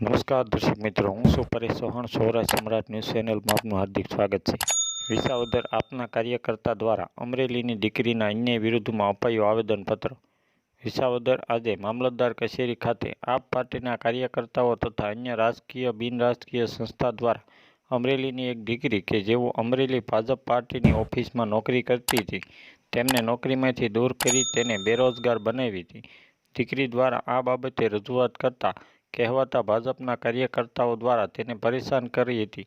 નમસ્કાર દર્શક મિત્રો, હું છું પરેશ ચૌહાણ, સૌરાષ્ટ્ર સમ્રાટ ન્યૂઝ ચેનલમાં આપનું હાર્દિક સ્વાગત છે. વિસાવદર આપના કાર્યકર્તા દ્વારા અમરેલીની દીકરીના અન્યાય વિરુદ્ધમાં અપાયું આવેદનપત્ર. વિસાવદર આજે મામલતદાર કચેરી ખાતે આપ પાર્ટીના કાર્યકર્તાઓ તથા અન્ય રાજકીય બિનરાજકીય સંસ્થા દ્વારા અમરેલીની એક દીકરી કે જેઓ અમરેલી ભાજપ પાર્ટીની ઓફિસમાં નોકરી કરતી હતી, તેમને નોકરીમાંથી દૂર કરી તેને બેરોજગાર બનાવી હતી. દીકરી દ્વારા આ બાબતે રજૂઆત કરતા કહેવાતા ભાજપના કાર્યકર્તાઓ દ્વારા તેને પરેશાન કરી હતી.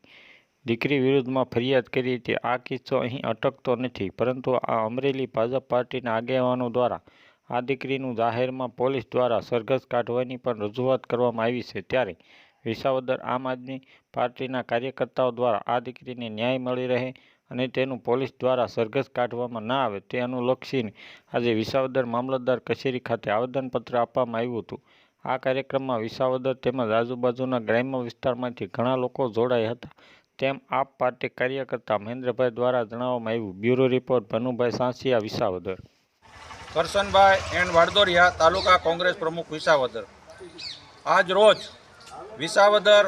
દીકરી વિરુદ્ધમાં ફરિયાદ કરી હતી. આ કિસ્સો અહીં અટકતો નથી, પરંતુ આ અમરેલી ભાજપ પાર્ટીના આગેવાનો દ્વારા આ દીકરીનું જાહેરમાં પોલીસ દ્વારા સરઘસ કાઢવાની પણ રજૂઆત કરવામાં આવી છે. ત્યારે વિસાવદર આમ આદમી પાર્ટીના કાર્યકર્તાઓ દ્વારા આ દીકરીને ન્યાય મળી રહે અને તેનું પોલીસ દ્વારા સરઘસ કાઢવામાં ના આવે તે અનુલક્ષીને આજે વિસાવદર મામલતદાર કચેરી ખાતે આવેદનપત્ર આપવામાં આવ્યું હતું. આ કાર્યક્રમમાં વિસાવદર તેમજ આજુબાજુના ગ્રામ્ય વિસ્તારમાંથી ઘણા લોકો જોડાયા હતા. તેમ આપ પાર્ટી કાર્યકર્તા મહેન્દ્રભાઈ દ્વારા જણાવવામાં આવ્યું. Bureau report Bhanubhai Sansiya, Visavadar. Karshanbhai and Vaddoriya, taluka Congress પ્રમુખ, વિસાવદર. આજ રોજ વિસાવદર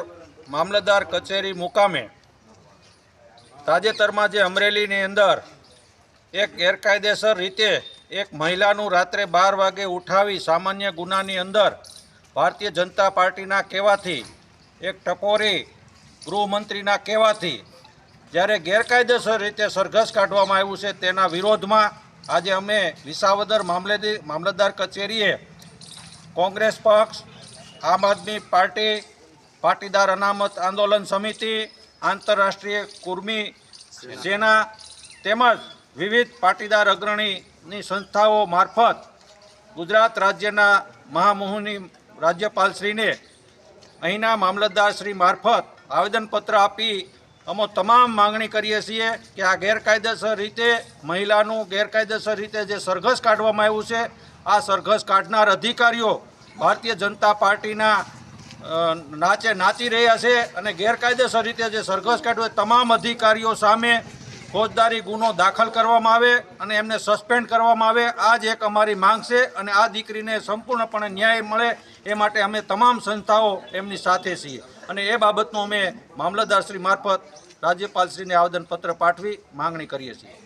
મામલતદાર કચેરી મુકામે તાજેતરમાં જે અમરેલીની અંદર એક ગેરકાયદેસર રીતે એક મહિલાનું રાત્રે બાર વાગે ઉઠાવી સામાન્ય ગુનાની અંદર ભારતીય જનતા પાર્ટીના કહેવાથી, એક ટપોરી ગૃહમંત્રીના કહેવાથી, જ્યારે ગેરકાયદેસર રીતે સરઘસ કાઢવામાં આવ્યું છે તેના વિરોધમાં આજે અમે વિસાવદર મામલેદી, મામલતદાર કચેરીએ કોંગ્રેસ પક્ષ, આમ આદમી પાર્ટી, પાટીદાર અનામત આંદોલન સમિતિ, આંતરરાષ્ટ્રીય કુર્મી સેના તેમજ વિવિધ પાટીદાર અગ્રણીની સંસ્થાઓ મારફત ગુજરાત રાજ્યના મહામુહુની રાજ્યપાલશ્રીને અહીંના મામલતદારશ્રી મારફત આવેદનપત્ર આપી અમે તમામ માંગણી કરીએ છીએ કે આ ગેરકાયદેસર રીતે મહિલાનું ગેરકાયદેસર રીતે જે સરઘસ કાઢવામાં આવ્યું છે, આ સરઘસ કાઢનાર અધિકારીઓ ભારતીય જનતા પાર્ટીના નાચે નાચી રહ્યા છે અને ગેરકાયદેસર રીતે જે સરઘસ કાઢ્યો તમામ અધિકારીઓ સામે ફોજદારી ગુનો દાખલ કરવામાં આવે અને એમને સસ્પેન્ડ કરવામાં આવે આ જ એક અમારી માંગ છે અને આ દીકરીને સંપૂર્ણપણે ન્યાય મળે એ માટે અમે તમામ સંસ્થાઓ એમની સાથે છીએ. અને એ બાબતનું અમે મામલતદારશ્રી મારફત રાજ્યપાલશ્રીને આવેદનપત્ર પાઠવી માંગણી કરીએ છીએ.